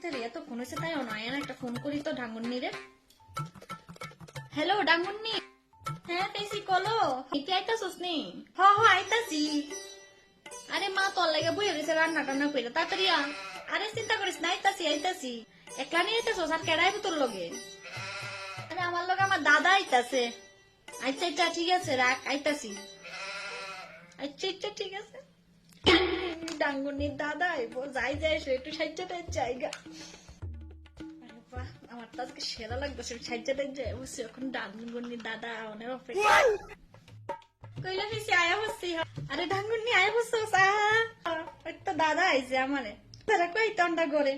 তাহলে এত ফোন হয়েছে, তাই অনয়ন একটা ফোন করি তো ডাঙ্গুন্নি রে হ্যালো ডাঙ্গুন্নি। হ্যাঁ পেছি কলো এটি আইতাছস নি? হ হ, আইতাছি। আরে মা, তোর লাগে বই রয়েছে রান্না টান্না করে তাড়াতাড়ি। আরে, চিন্তা করিস না, আইতাছি আইতাছি। একলা নিয়ে আইতাছস, আর কেডাই তোর লগে? আরে, আমার লগে আমার দাদা আইতাছে। আচ্ছা আচ্ছা ঠিক আছে, রাখ, আইতাছি। আচ্ছা আচ্ছা ঠিক আছে। ডাঙ্গুনির দাদা আইবো যাই যাই একটু সাহায্যটাই জায়গা। আমার তো আজকে সেরা এখন দাদা অনেক অপেক্ষা। কইলা ফিসি আয়া আরে আয়া দাদা আইছে আমারে। তারা কই তন্ডা করে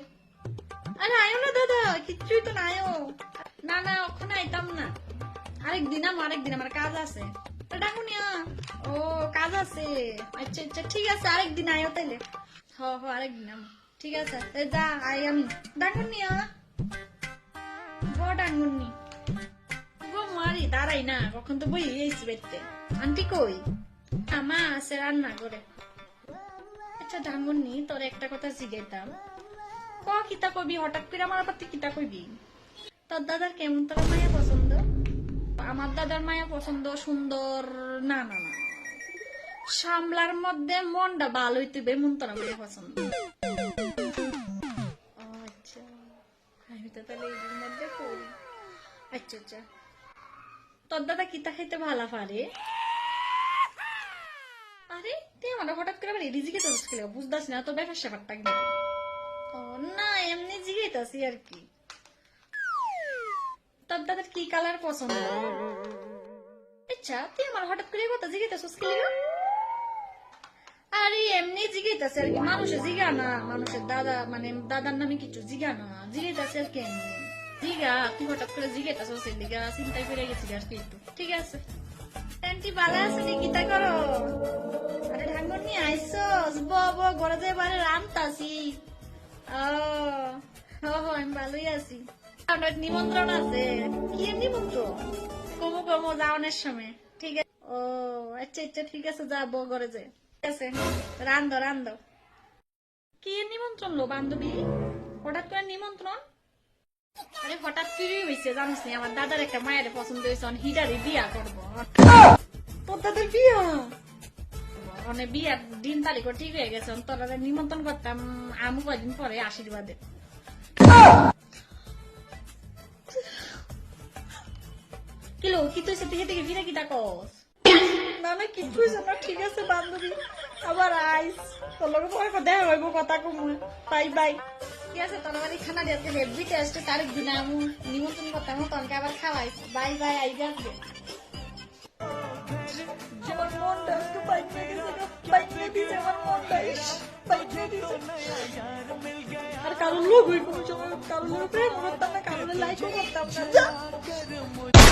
আরে আয়ো না দাদা, কিচ্ছুই তো নাই না না, ওখানে আইতাম না। আরেক দিন আমার আরেক দিন আমার কাজ আছে। ডাকুনিয়া ও, কাজ আছে। আচ্ছা আচ্ছা ঠিক আছে আরেক দিন আয়ো তাইলে। হ হ আরেক দিন আম। ঠিক আছে যা আই আমি। ডাকুনিয়া গ ডাঙ্গুনি গো মারি, দাঁড়াই না, কখন তো বই এইছি বেতে আন্টি কই? আমা আছে রান্না করে আচ্ছা ডাঙ্গুনি তোর একটা কথা জিগাইতাম। ক কিতা কবি হঠাৎ করে আমার আবার তুই কিতা কইবি? তোর দাদার কেমন তোর মায়া পছন্দ? আমার দাদার মায়া পছন্দ, সুন্দর, না না না। সামলার মধ্যে মনটা ভালো হইতে মন তোর মায়া পছন্দ। আচ্ছা। তো তাহলে মধ্যে পড়ি। আচ্ছা আচ্ছা। তোর দাদা খাইতে ভালো পারে? আরে হঠাৎ করে না তো ব্যাপার স্যাপারটা কিন্তু ও, না, এমনি আর কি। দাদার কি কালার পছন্দ? আচ্ছা তুই আমার হঠাৎ করে কথা জিজ্ঞেতাছিস কি? আরে, এমনি জিজ্ঞেতাছে আর কি মানুষের জিগা না, মানুষের দাদা মানে দাদার নামে কিছু না জিজ্ঞেতাছে আর কি এমনি। তুই হঠাৎ করে জিজ্ঞেতাছিস এই লিগা চিন্তাই করে গেছি আর কি ঠিক আছে। আন্টি ভালো আছে করো। আরে নিয়ে আইসস ব ব ঘরে যাই বারে হো আমি ভালোই আছি। নিমন্ত্রণ আছে। কি নিমন্ত্রণ? কমো কমো সময়। ঠিক আছে? ও আচ্ছা আচ্ছা ঠিক আছে ঘরে যাই ঠিক আছে? কি নিমন্ত্রণ লো, বান্ধবী? হঠাৎ করে নিমন্ত্রণ? আরে, হঠাৎ হয়েছে জানিস নি? আমার দাদার একটা মায়ের পছন্দ হয়েছে হিটারে বিয়া করব। তোর দাদার বিয়া? মানে বিয়ার দিন তারিখ ঠিক হয়ে গেছে তোরা নিমন্ত্রণ করতাম, আমু কয়দিন পরে আশীর্বাদে। কি তুই সেদিকে থেকে ফিরে কি কস না না কিছু না ঠিক আছে বান্ধবী আবার আইস তোর লগে পরে কথা হইব কথা কম বাই বাই ঠিক আছে তোর বাড়ি খানা আজকে হেভি টেস্ট তারিখ দিনে আমু নিমন্ত্রণ করতাম তনকে আবার খাওয়াই বাই বাই আই আসবে আমার মনটা একটু বাইকে গেছে বাইকে দিছে আমার মনটা বাইকে দিছে আর কারোর লোক হই কোনো কারোর লোক প্রেম করতাম না লাইকও করতাম না